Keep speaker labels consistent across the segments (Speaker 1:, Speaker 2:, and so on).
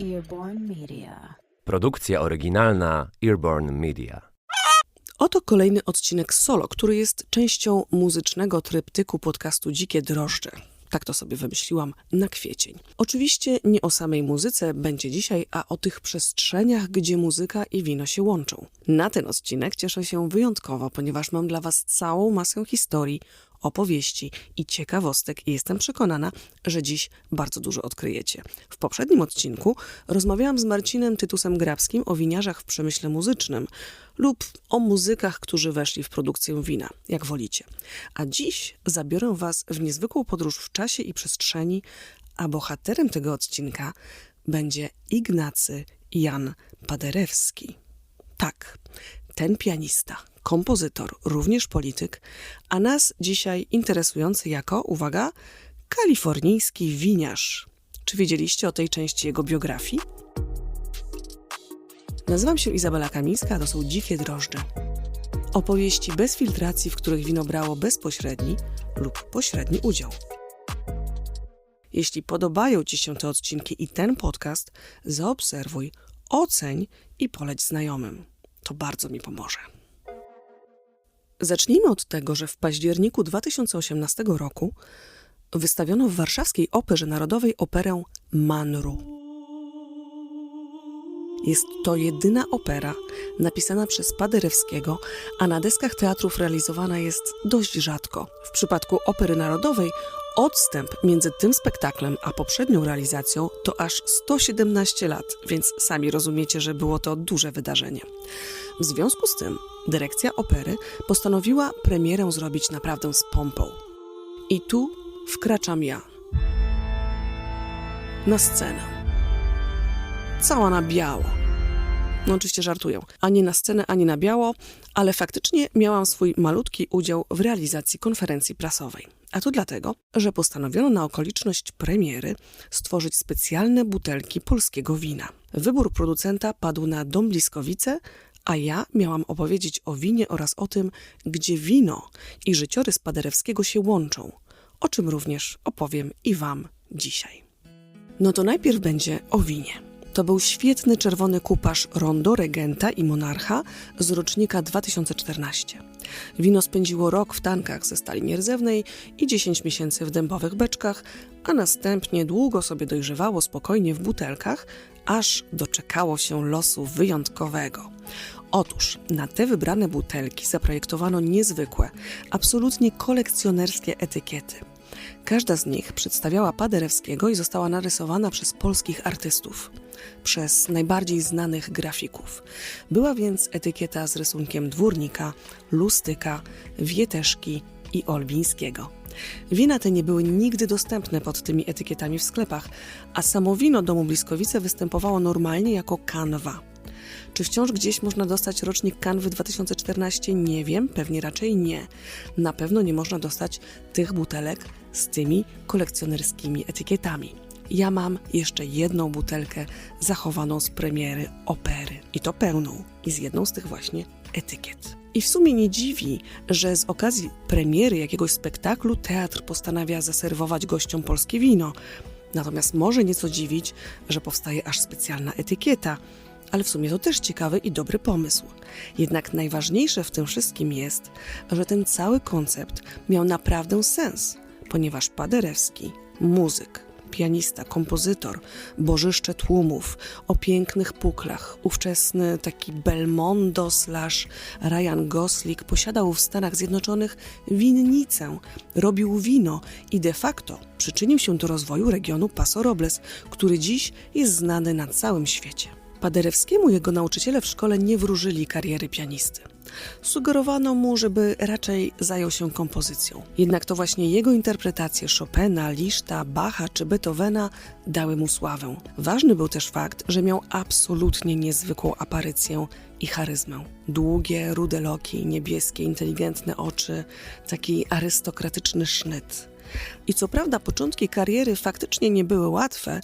Speaker 1: Earborn Media.
Speaker 2: Produkcja oryginalna Earborn Media.
Speaker 3: Oto kolejny odcinek solo, który jest częścią muzycznego tryptyku podcastu Dzikie Drożdże. Tak to sobie wymyśliłam na kwiecień. Oczywiście nie o samej muzyce będzie dzisiaj, a o tych przestrzeniach, gdzie muzyka i wino się łączą. Na ten odcinek cieszę się wyjątkowo, ponieważ mam dla Was całą masę historii, opowieści i ciekawostek i jestem przekonana, że dziś bardzo dużo odkryjecie. W poprzednim odcinku rozmawiałam z Marcinem Tytusem Grabskim o winiarzach w przemyśle muzycznym lub o muzykach, którzy weszli w produkcję wina, jak wolicie. A dziś zabiorę Was w niezwykłą podróż w czasie i przestrzeni, a bohaterem tego odcinka będzie Ignacy Jan Paderewski. Tak, ten pianista, kompozytor, również polityk, a nas dzisiaj interesujący jako, uwaga, kalifornijski winiarz. Czy wiedzieliście o tej części jego biografii? Nazywam się Izabela Kamińska, a to są Dzikie Drożdże. Opowieści bez filtracji, w których wino brało bezpośredni lub pośredni udział. Jeśli podobają Ci się te odcinki i ten podcast, zaobserwuj, oceń i poleć znajomym. To bardzo mi pomoże. Zacznijmy od tego, że w październiku 2018 roku wystawiono w Warszawskiej Operze Narodowej operę Manru. Jest to jedyna opera napisana przez Paderewskiego, a na deskach teatrów realizowana jest dość rzadko. W przypadku Opery Narodowej odstęp między tym spektaklem a poprzednią realizacją to aż 117 lat, więc sami rozumiecie, że było to duże wydarzenie. W związku z tym dyrekcja opery postanowiła premierę zrobić naprawdę z pompą. I tu wkraczam ja na scenę cała na biało. No oczywiście żartuję. Ani na scenę, ani na biało, ale faktycznie miałam swój malutki udział w realizacji konferencji prasowej. A to dlatego, że postanowiono na okoliczność premiery stworzyć specjalne butelki polskiego wina. Wybór producenta padł na Dom Bliskowice, a ja miałam opowiedzieć o winie oraz o tym, gdzie wino i życiorys Paderewskiego się łączą, o czym również opowiem i Wam dzisiaj. No to najpierw będzie o winie. To był świetny czerwony kupasz Rondo, Regenta i Monarcha z rocznika 2014. Wino spędziło rok w tankach ze stali nierdzewnej i 10 miesięcy w dębowych beczkach, a następnie długo sobie dojrzewało spokojnie w butelkach, aż doczekało się losu wyjątkowego. Otóż na te wybrane butelki zaprojektowano niezwykłe, absolutnie kolekcjonerskie etykiety – Każda z nich przedstawiała Paderewskiego i została narysowana przez polskich artystów, przez najbardziej znanych grafików. Była więc etykieta z rysunkiem dwórnika, lustyka, wieteszki i olbińskiego. Wina te nie były nigdy dostępne pod tymi etykietami w sklepach, a samo wino domu Bliskowice występowało normalnie jako kanwa. Czy wciąż gdzieś można dostać rocznik kanwy 2014? Nie wiem, pewnie raczej nie. Na pewno nie można dostać tych butelek z tymi kolekcjonerskimi etykietami. Ja mam jeszcze jedną butelkę zachowaną z premiery opery i to pełną i z jedną z tych właśnie etykiet. I w sumie nie dziwi, że z okazji premiery jakiegoś spektaklu teatr postanawia zaserwować gościom polskie wino. Natomiast może nieco dziwić, że powstaje aż specjalna etykieta, ale w sumie to też ciekawy i dobry pomysł. Jednak najważniejsze w tym wszystkim jest, że ten cały koncept miał naprawdę sens ponieważ Paderewski, muzyk, pianista, kompozytor, bożyszcze tłumów, o pięknych puklach, ówczesny taki Belmondo slash Ryan Gosling posiadał w Stanach Zjednoczonych winnicę, robił wino i de facto przyczynił się do rozwoju regionu Paso Robles, który dziś jest znany na całym świecie. Paderewskiemu jego nauczyciele w szkole nie wróżyli kariery pianisty. Sugerowano mu, żeby raczej zajął się kompozycją. Jednak to właśnie jego interpretacje Chopina, Liszta, Bacha czy Beethovena dały mu sławę. Ważny był też fakt, że miał absolutnie niezwykłą aparycję i charyzmę. Długie, rude loki, niebieskie, inteligentne oczy, taki arystokratyczny sznyt. I co prawda początki kariery faktycznie nie były łatwe,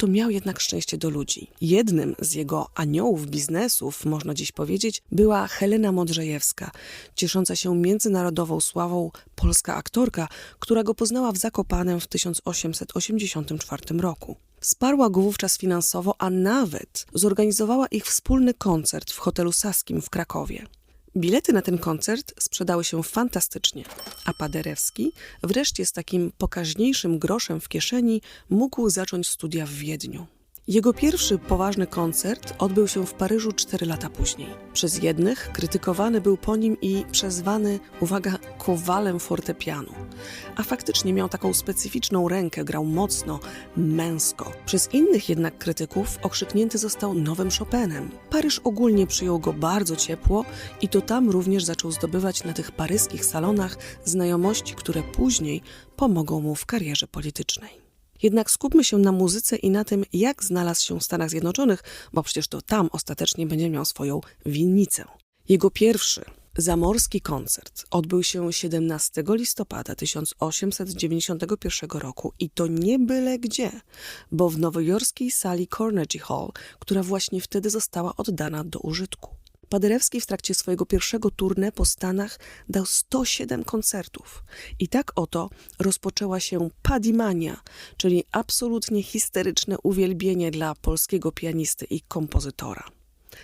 Speaker 3: to miał jednak szczęście do ludzi. Jednym z jego aniołów biznesów, można dziś powiedzieć, była Helena Modrzejewska, ciesząca się międzynarodową sławą polska aktorka, która go poznała w Zakopanem w 1884 roku. Wsparła go wówczas finansowo, a nawet zorganizowała ich wspólny koncert w hotelu Saskim w Krakowie. Bilety na ten koncert sprzedały się fantastycznie, a Paderewski wreszcie z takim pokaźniejszym groszem w kieszeni mógł zacząć studia w Wiedniu. Jego pierwszy poważny koncert odbył się w Paryżu cztery lata później. Przez jednych krytykowany był po nim i przezwany, uwaga, kowalem fortepianu. A faktycznie miał taką specyficzną rękę, grał mocno, męsko. Przez innych jednak krytyków okrzyknięty został nowym Chopinem. Paryż ogólnie przyjął go bardzo ciepło i to tam również zaczął zdobywać na tych paryskich salonach znajomości, które później pomogą mu w karierze politycznej. Jednak skupmy się na muzyce i na tym, jak znalazł się w Stanach Zjednoczonych, bo przecież to tam ostatecznie będzie miał swoją winnicę. Jego pierwszy zamorski koncert odbył się 17 listopada 1891 roku i to nie byle gdzie, bo w nowojorskiej sali Carnegie Hall, która właśnie wtedy została oddana do użytku. Paderewski w trakcie swojego pierwszego tournée po Stanach dał 107 koncertów. I tak oto rozpoczęła się Padimania, czyli absolutnie histeryczne uwielbienie dla polskiego pianisty i kompozytora.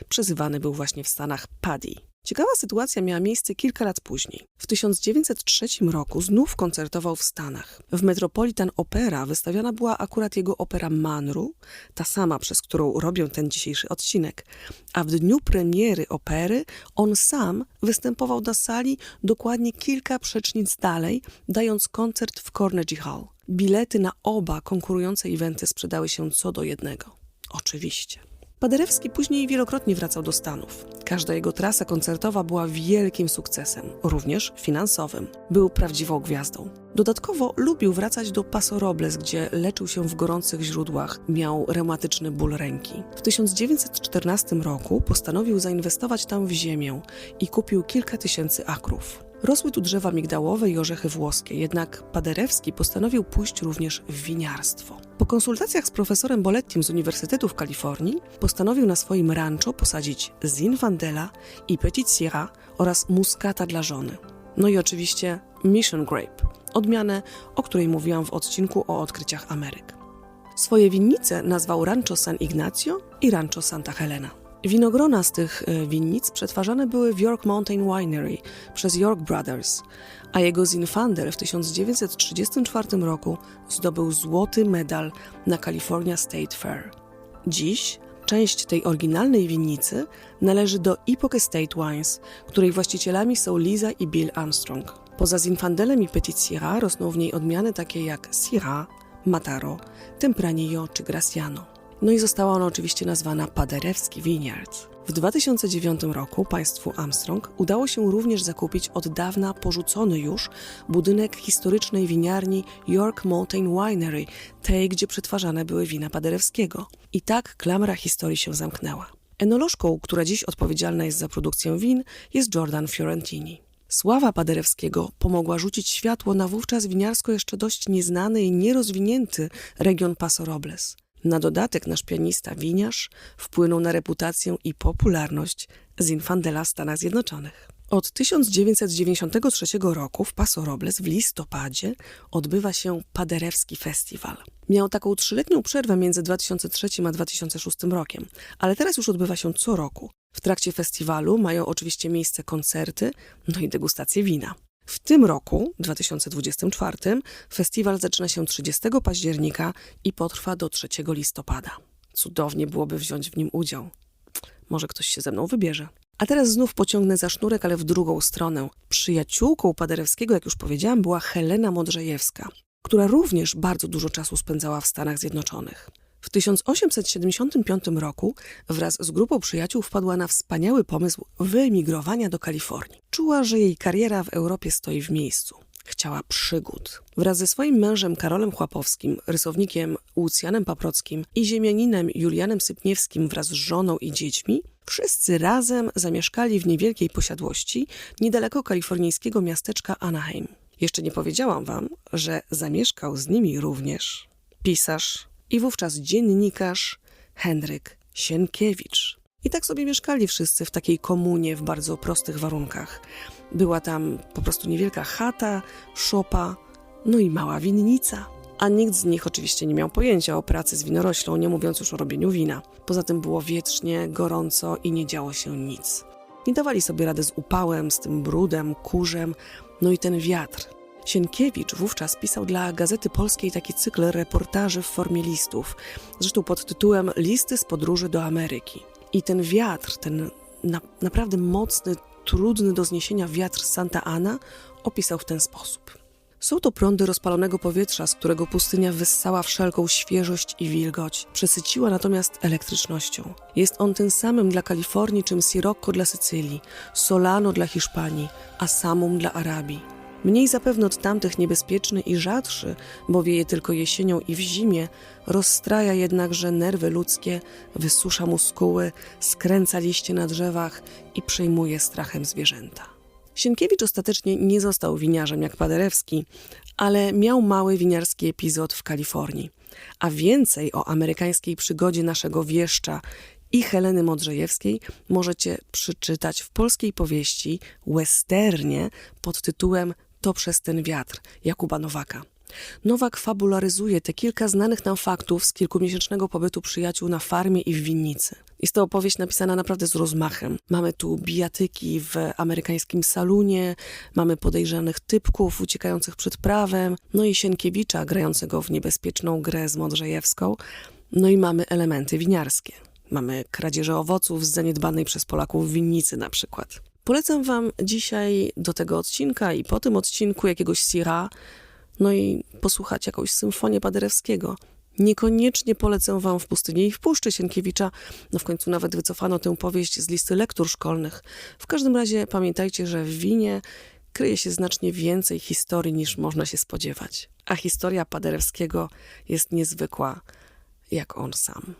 Speaker 3: Przezywany był właśnie w Stanach Paddy. Ciekawa sytuacja miała miejsce kilka lat później. W 1903 roku znów koncertował w Stanach. W Metropolitan Opera wystawiona była akurat jego opera Manru, ta sama, przez którą robię ten dzisiejszy odcinek. A w dniu premiery opery on sam występował na sali dokładnie kilka przecznic dalej, dając koncert w Carnegie Hall. Bilety na oba konkurujące eventy sprzedały się co do jednego. Oczywiście. Paderewski później wielokrotnie wracał do Stanów. Każda jego trasa koncertowa była wielkim sukcesem, również finansowym. Był prawdziwą gwiazdą. Dodatkowo lubił wracać do Paso Robles, gdzie leczył się w gorących źródłach, miał reumatyczny ból ręki. W 1914 roku postanowił zainwestować tam w ziemię i kupił kilka tysięcy akrów. Rosły tu drzewa migdałowe i orzechy włoskie, jednak Paderewski postanowił pójść również w winiarstwo. Po konsultacjach z profesorem Bolettim z Uniwersytetu w Kalifornii postanowił na swoim rancho posadzić Zinfandela i Petit Sierra oraz muskata dla żony. No i oczywiście Mission Grape, odmianę, o której mówiłam w odcinku o odkryciach Ameryk. Swoje winnice nazwał Rancho San Ignacio i Rancho Santa Helena. Winogrona z tych e, winnic przetwarzane były w York Mountain Winery przez York Brothers, a jego Zinfandel w 1934 roku zdobył złoty medal na California State Fair. Dziś część tej oryginalnej winnicy należy do Epoch Estate Wines, której właścicielami są Liza i Bill Armstrong. Poza Zinfandelem i Petit Syrah rosną w niej odmiany takie jak Syrah, Mataro, Tempranillo czy Graciano. No i została ona oczywiście nazwana Paderewski Vineyards. W 2009 roku państwu Armstrong udało się również zakupić od dawna porzucony już budynek historycznej winiarni York Mountain Winery, tej, gdzie przetwarzane były wina Paderewskiego. I tak klamra historii się zamknęła. Enolożką, która dziś odpowiedzialna jest za produkcję win, jest Jordan Fiorentini. Sława Paderewskiego pomogła rzucić światło na wówczas winiarsko jeszcze dość nieznany i nierozwinięty region Paso Robles. Na dodatek nasz pianista winiarz wpłynął na reputację i popularność Zinfandela w Stanach Zjednoczonych. Od 1993 roku w Paso Robles w listopadzie odbywa się Paderewski Festiwal. Miał taką trzyletnią przerwę między 2003 a 2006 rokiem, ale teraz już odbywa się co roku. W trakcie festiwalu mają oczywiście miejsce koncerty, no i degustacje wina. W tym roku, 2024, festiwal zaczyna się 30 października i potrwa do 3 listopada. Cudownie byłoby wziąć w nim udział. Może ktoś się ze mną wybierze. A teraz znów pociągnę za sznurek, ale w drugą stronę. Przyjaciółką Paderewskiego, jak już powiedziałam, była Helena Modrzejewska, która również bardzo dużo czasu spędzała w Stanach Zjednoczonych. W 1875 roku wraz z grupą przyjaciół wpadła na wspaniały pomysł wyemigrowania do Kalifornii. Czuła, że jej kariera w Europie stoi w miejscu. Chciała przygód. Wraz ze swoim mężem Karolem Chłapowskim, rysownikiem Łucjanem Paprockim i ziemianinem Julianem Sypniewskim wraz z żoną i dziećmi, wszyscy razem zamieszkali w niewielkiej posiadłości niedaleko kalifornijskiego miasteczka Anaheim. Jeszcze nie powiedziałam wam, że zamieszkał z nimi również pisarz i wówczas dziennikarz Henryk Sienkiewicz. I tak sobie mieszkali wszyscy w takiej komunie w bardzo prostych warunkach. Była tam po prostu niewielka chata, szopa, no i mała winnica. A nikt z nich oczywiście nie miał pojęcia o pracy z winoroślą, nie mówiąc już o robieniu wina. Poza tym było wietrznie, gorąco i nie działo się nic. Nie dawali sobie rady z upałem, z tym brudem, kurzem, no i ten wiatr. Sienkiewicz wówczas pisał dla Gazety Polskiej taki cykl reportaży w formie listów, zresztą pod tytułem Listy z podróży do Ameryki. I ten wiatr, ten na, naprawdę mocny, trudny do zniesienia wiatr Santa Ana opisał w ten sposób. Są to prądy rozpalonego powietrza, z którego pustynia wyssała wszelką świeżość i wilgoć, przesyciła natomiast elektrycznością. Jest on tym samym dla Kalifornii, czym Sirocco dla Sycylii, Solano dla Hiszpanii, a Samum dla Arabii. Mniej zapewne od tamtych niebezpieczny i rzadszy, bo wieje tylko jesienią i w zimie, rozstraja jednakże nerwy ludzkie, wysusza muskuły, skręca liście na drzewach i przejmuje strachem zwierzęta. Sienkiewicz ostatecznie nie został winiarzem jak Paderewski, ale miał mały winiarski epizod w Kalifornii. A więcej o amerykańskiej przygodzie naszego wieszcza i Heleny Modrzejewskiej możecie przeczytać w polskiej powieści westernie pod tytułem To przez ten wiatr Jakuba Nowaka. Nowak fabularyzuje te kilka znanych nam faktów z kilkumiesięcznego pobytu przyjaciół na farmie i w winnicy. Jest to opowieść napisana naprawdę z rozmachem. Mamy tu bijatyki w amerykańskim salunie, mamy podejrzanych typków uciekających przed prawem, no i Sienkiewicza grającego w niebezpieczną grę z Modrzejewską, no i mamy elementy winiarskie. Mamy kradzieże owoców z zaniedbanej przez Polaków winnicy na przykład. Polecam wam dzisiaj do tego odcinka i po tym odcinku jakiegoś Sira, no i posłuchać jakąś symfonię Paderewskiego. Niekoniecznie polecę wam w pustyni i w puszczy Sienkiewicza, no w końcu nawet wycofano tę powieść z listy lektur szkolnych. W każdym razie pamiętajcie, że w winie kryje się znacznie więcej historii niż można się spodziewać. A historia Paderewskiego jest niezwykła, jak on sam.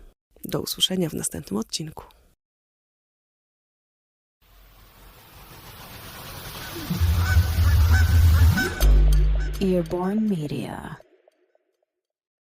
Speaker 3: Do usłyszenia w następnym odcinku.
Speaker 1: Earborn Media.